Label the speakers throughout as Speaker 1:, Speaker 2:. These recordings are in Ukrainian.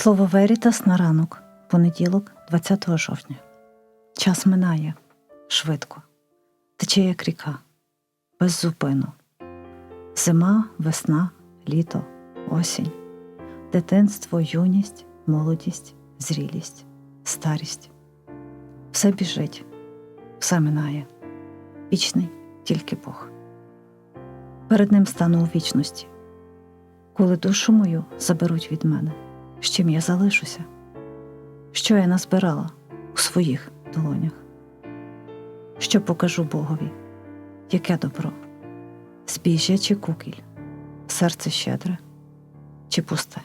Speaker 1: Слово Верітас на ранок, понеділок, 20 жовтня. Час минає швидко, тече як ріка, без зупину. Зима, весна, літо, осінь, дитинство, юність, молодість, зрілість, старість. Все біжить, все минає. Вічний тільки Бог. Перед ним стану у вічності. Коли душу мою заберуть від мене, з чим я залишуся? Що я назбирала у своїх долонях? Що покажу Богові? Яке добро? Збіжжя чи кукіль, серце щедре чи пусте?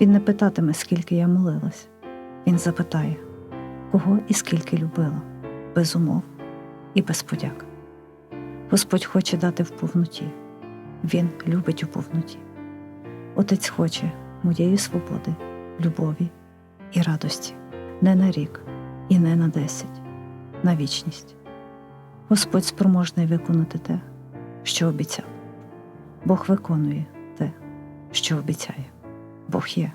Speaker 1: Він не питатиме, скільки я молилась. Він запитає, кого і скільки любила, без умов і без подяк. Господь хоче дати в повноті, Він любить у повноті. Отець хоче моєї свободи, любові і радості, не на рік і не на десять, на вічність. Господь спроможний виконати те, що обіцяв. Бог виконує те, що обіцяє. Бог є.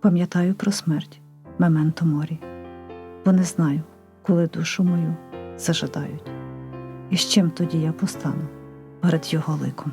Speaker 1: Пам'ятаю про смерть, мементо морі, бо не знаю, коли душу мою зажадають, і з чим тоді я постану перед його ликом.